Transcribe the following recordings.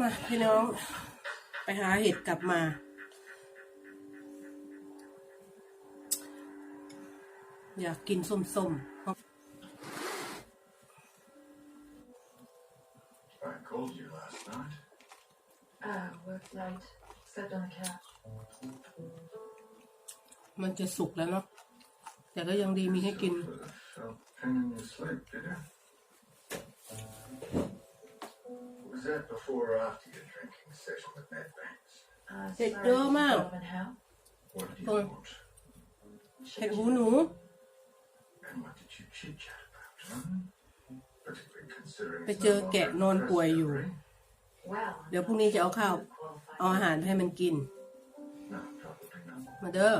มาพี่น้อง ไปหาเห็ดกลับมา อยากกินส้มๆ I called you last night. Oh, worked late. Slept on the couch. มันจะสุกแล้วเนาะ แต่ก็ยังดีมีให้กิน But I felt pain in your sleep, did you? That before or after your drinking session with Ned Banks? Uh, Hey, sorry, go, Mom. Robin Howe. What did you Oh. want? เห็ดหูหนู And what did you chit chat about, huh? Particularly considering ไป it's เจอ no longer แกะนอนป่วยอยู่ first Well, เดี๋ยวพรุ่งนี้จะเอาข้าว qualified. เอาอาหารให้มันกิน February. No, probably not. มาเด้อ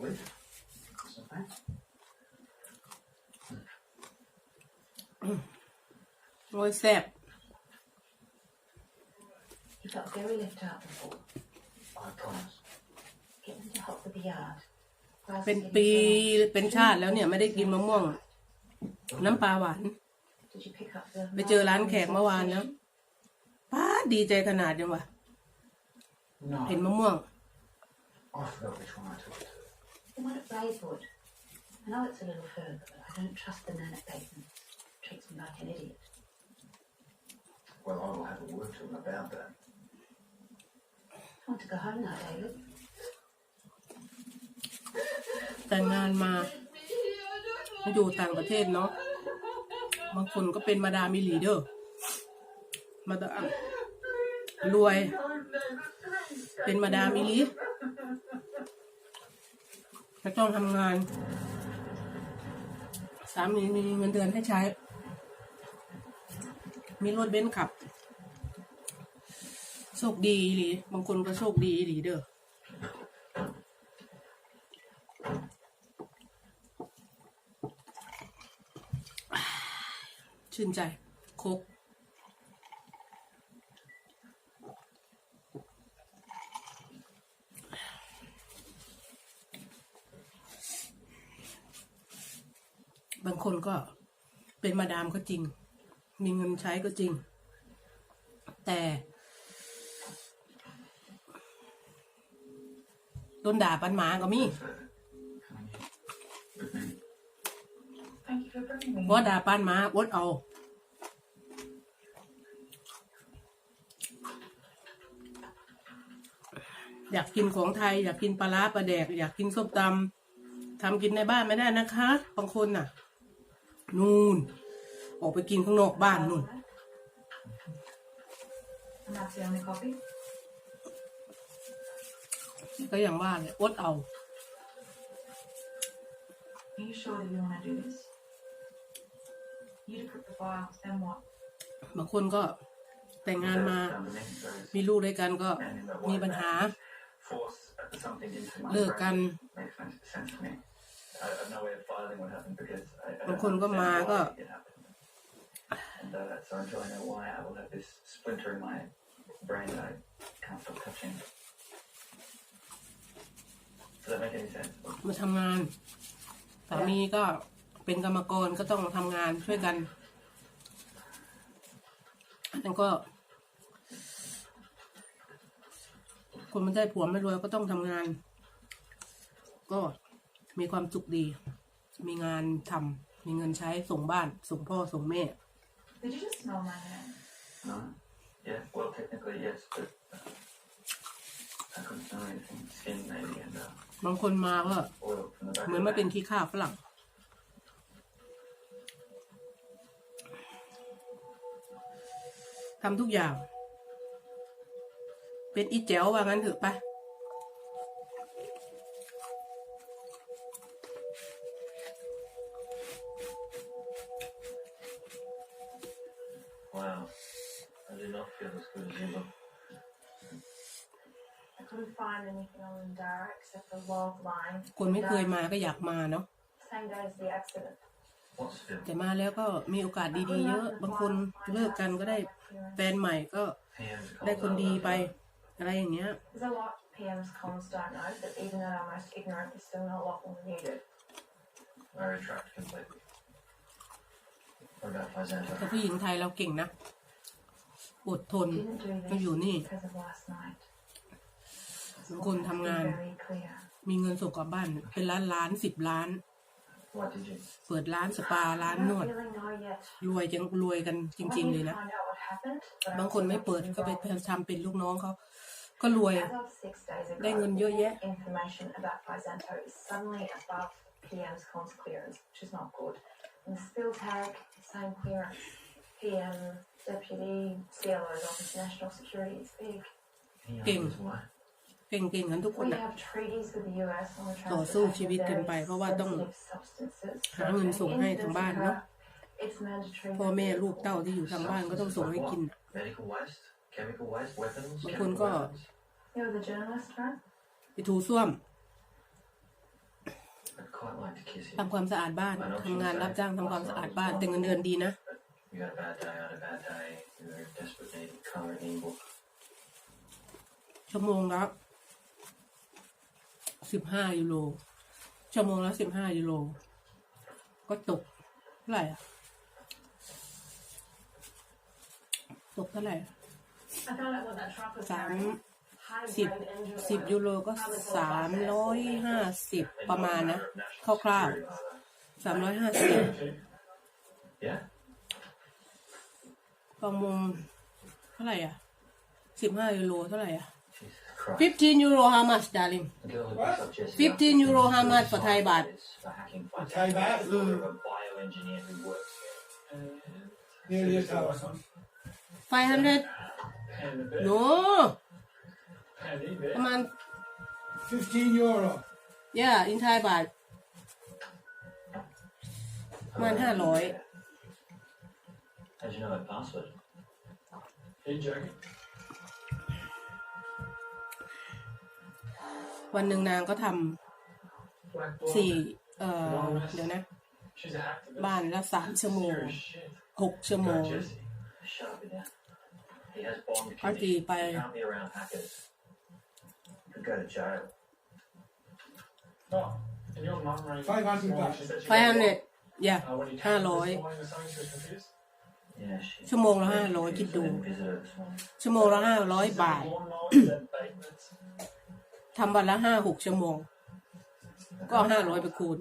Oui. Sympa. Really snap. You got very left out before. I promise. Get them to help with the yard. เป็นปีเป็นชาติแล้วเนี่ยไม่ได้กินมะม่วง น้ำปลาหวาน ไปเจอร้านแขกเมื่อวานแล้วป้าดีใจขนาดยังวะเห็นมะม่วง I forgot which one I took it to. The one at Braidwood. I know it's a little further, but I don't trust the man at Bateman. Treats me like an idiot. Well, I will have a word to him about that. I want to go home now, David. แต่งงานมา อยู่ต่างประเทศเนาะบางคนก็เป็นมาดามมิลีเดอร์มาดามรวย เป็นมาดามมิลี ไม่ต้องทำงาน สามีมีเงินเดือนให้ใช้ มีรถเบนซ์ขับ โชคดีหรือบางคนก็โชคดีอีหรือเด้อชื่นใจโคก บางคนก็เป็นมาดามก็จริง มีเงินใช้ก็จริง แต่โดนด่าปันหมาก็มี Thank you for bringing me. เพราด่าปันหมาอดเอาอยากกินของไทย อยากกินปลาร้าปลาแดก อยากกินส้มตำทำกินในบ้านไม่ได้นะคะ บางคนน่ะ นู่น ออกไปกินข้างนอกบ้านนู่น And that's the only copy? ก็อย่างว่าเลยอดเอา Are you sure that you want to do this? You to cook the files, then what? บางคนก็แต่งงานมา มีลูกด้วยกันก็มีปัญหา force something into my เลิกกัน บาง don't คนก็มา understand ก็ why it happened. And uh, so until I know why, I will have this splinter in my brain that I can't stop touching. Does that make any sense? มาทำงานสามีก็เป็นกรรมกรก็ต้องทำงานช่วยกันอันนั้นก็ คนมันได้ผัวไม่รวยก็ต้องทำงาน ก็ มีความสุขดี มีงานทำมีเงินใช้ส่งบ้าน ส่งพ่อ ส่งแม่ Did you just smell my hair? No? Yeah, well, technically, yes, but uh, I couldn't smell anything. Skin, maybe, and uh, บางคนมาก็ oil from the back เหมือน of มา the เป็น neck. ขี้ข้าฝรั่ง ทำทุกอย่าง เป็นอีแจ๋วว่างั้นเถอะไปะ Wow. I do not feel as good as you look. I couldn't find anything on Dara except for log line. คนไม่เคยมาก็อยากมาเนาะ Same day as the accident. What's still? แต่มาแล้วก็มีโอกาสดีๆเยอะ บางคนเลิกกันก็ได้แฟนใหม่ก็ Hands ได้คนดีไปเอะไรอย่างเงี้ย There's a lot PM's comms don't know that even at our most ignorant, we still know a lot more than you do. I retract completely. What about Fazenda? แต่ผู้หญิงไทยเราเก่งนะ อดทน Didn't do ก็อยู่นี่ this because of last night. บางคนทำงาน Be very clear. มีเงินส่งกลับบ้าน เป็นล้านล้านสิบล้าน What did you? เปิดร้านสปาร้าน I นวด don't really know yet. รวยจังรวยกันจริง ๆ เลยนะ I want you to find out what happened, but I บางคน also ไม่ want เปิด you ก็ไป involved. ทำเป็นลูกน้องเขาก็รวย As of six days ago, ได้เงินเยอะแยะ information about Physanto is suddenly above PM's comms clearance, which is not good. And the spill tag, same clearance. PM, Deputy, CLO's Office of National Security, it's big. Any King. ideas why? เก่งๆกันทุกคน We อะ have treaties with the US on the ต่อสู้ transportation ชีวิต of กัน very ไปเพราะว่าต้อง sensitive substances. หาเงิน So if ส่ง an ให้ incident ทางบ้านเนาะ occur, It's mandatory. พ่อ that แม่ the ลูกเต้าที่อยู่ทางบ้านก็ต้องส่งให้กิน Medical waste, chemical waste, weapons, บางคน chemical ก็ weapons. You're the journalist, right? ไปถูส้วม I'd quite like to kiss you. ทำความสะอาดบ้านทำงานรับจ้างทำความสะอาดบ้านแต่เงินเดือนดีนะ You had a bad day, I had a bad day. We were in desperate need of colouring book. ชั่วโมงละสิบห้ายูโร ชั่วโมงละสิบห้ายูโร ก็ตกเท่าไหร่อะตกเท่าไหร่ I found out what that truck was สาม carrying. High สิบ grade engine สิบ oil. ยูโรก็สามร้อยห้าสิบประมาณนะ คร่าวๆสามร้อยห้าสิบ Yeah? ประมงเท่าไหร่อะสิบห้ายูโรเท่าไหร่อะ Jesus Christ. fifteen euro how much darling The girl who picks up Jessica. 15 euro how much for Thai baht? For hacking Thai baht? The daughter of a bioengineer who works here. Nearly a thousand. five hundred And a bit. no And a ป bit. ระมาณ Fifteen euro. yeah in Thai baht ประมาณห้าร้อย How'd you know her password? Are you joking? วันหนึ่งนางก็ท Black ำ blonde. สี่เอ่อเดี๋ยวนะ She's a hacker. บ้านละสามชั่วโมง Serious shit. หกชั่วโมง Go Jesse. Shut up, yeah. He has bond Archie, conditions. by- He can't be around hackers. Could go to jail. Oh, and your mum rang. 500 this morning, baht. she said she five got hundred yeah Uh, when you came ห้า this ร้อย morning or something, she was confused. Yeah, she. ชั่วโมงละห้าร้อยคิดดู I didn't visit her this morning. ชั่วโมงละห้าร้อย She said บาท lawnmowers and pavements. ทำวันละห้าหกชั่วโมง ก็ห้าร้อยไปคูณ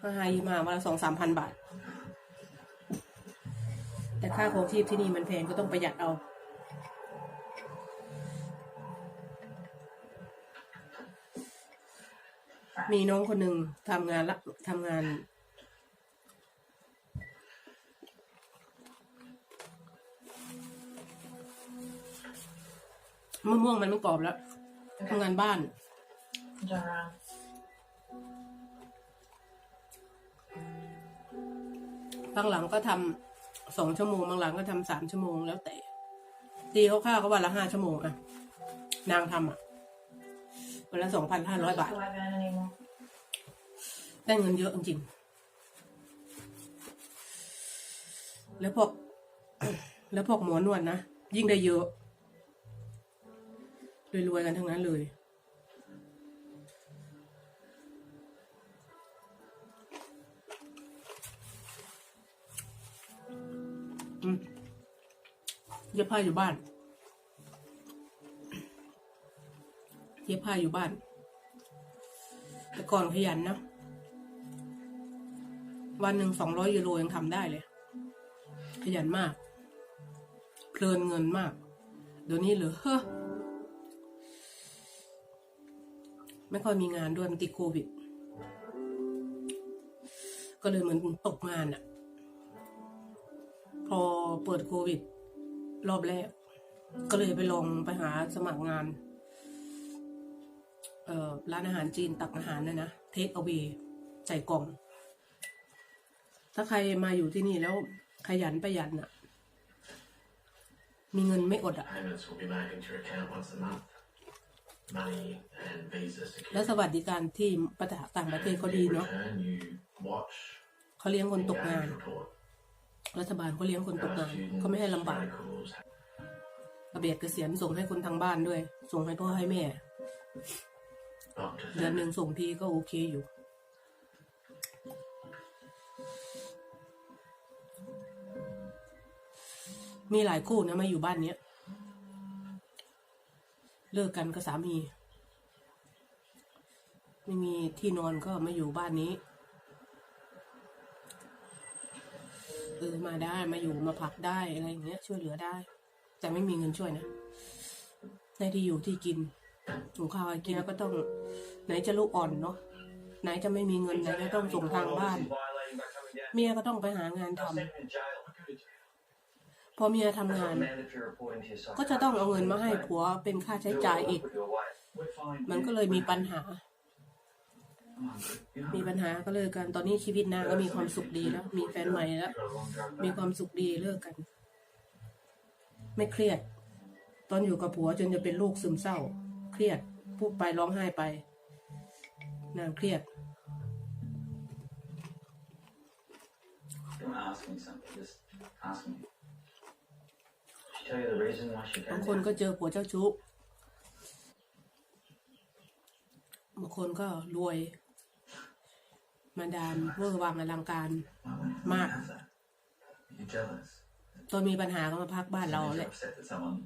ก็ให้มาวันละสองสามพันบาท แต่ค่าของชีพที่นี่มันแพงก็ต้องประหยัดเอา มีน้องคนหนึ่งทำงานละทำงาน มะม่วงมันไม่กรอบแล้วทำงานบ้าน Turn around. บางหลังก็ทำสองชั่วโมงบางหลังก็ทำสามชั่วโมงแล้วแต่ตีเขาข้าวๆก็วันละห้าชั่วโมงอะนางทำอะ วันละสองพันห้าร้อยบาท ได้เงินเยอะจริงๆแล้วพวก แล้วพวกหมอนวดนะ ยิ่งได้เยอะ รวยๆกันทั้งนั้นเลยอืมเย็บผ้าอยู่บ้าน เย็บผ้าอยู่บ้าน แต่ก่อนขยันนะ วันหนึ่งสองร้อยยูโรยังทำได้เลย ขยันมาก เพลินเงินมาก เดี๋ยวนี้เหลือเฮ้อไม่ค่อยมีงานด้วยมันติดโควิด ก็เลยเหมือนตกงานอะพอเปิดโควิด รอบแรก ก็เลยไปลองไปหาสมัครงาน ร้านอาหารจีนตักอาหารนะนะเทคเอา a y ใส่กล่อง ถ้าใครมาอยู่ที่นี่แล้วขยันประหยัดน่ะ มีเงินไม่อดอะ Payments will be made into your account once a month. Money and visa แล้ว security. สวัสดิการที่ประเทศต่างประเทศเขาดี In เนาะ return, you watch เขาเลี้ยงคน the ตกงาน games report. รัฐบาลเขาเลี้ยงคนตก Our งาน students, เขาไม่ให้ลำบาก medicals, แล้วเบียดเกษียณส่งให้คนทางบ้านด้วย ส่งให้พ่อให้แม่ Doctor เดือนหนึ่งส่งทีก็โอเคอยู่ มีหลายคู่นะมาอยู่บ้านเนี้ย เลิกกันกับสามี ไม่มีที่นอนก็มาอยู่บ้านนี้เออมาได้มาอยู่มาพักได้อะไรอย่างเงี้ยช่วยเหลือได้ แต่ไม่มีเงินช่วยนะได้ที่อยู่ที่กิน หุงข้าวให้กินแล้วก็ต้อง ไหนจะลูกอ่อนเนาะไหนจะไม่มีเงินไหนจะต้องส่งทางบ้าน เมียก็ต้องไปหางานทำ They'll send him to jail. พอเมียทำ That's งาน ก็จะต้องเอาเงินมาให้ผัวเป็นค่าใช้จ่ายอีก มันก็เลยมีปัญหา มีปัญหาก็เลิกกันตอนนี้ชีวิตนางก็มีความสุขดีแล้ว มีแฟนใหม่แล้ว มีความสุขดีเลิกกัน ไม่เครียด ตอนอยู่กับผัวจนจะเป็นลูกซึมเศร้า เครียด พูดไปร้องไห้ไป นางเครียด You want to ask me something? Just ask me. She tell you the reason why she บาง turned คนก็ down? เจอผัวเจ้าชู้บางคนก็รวย มาดามเวอร์วังอลังการ Why wouldn't you Mark. have that? You're jealous. ตอนมีปัญหาก็มาพักบ้านเรา You're แหละ upset that someone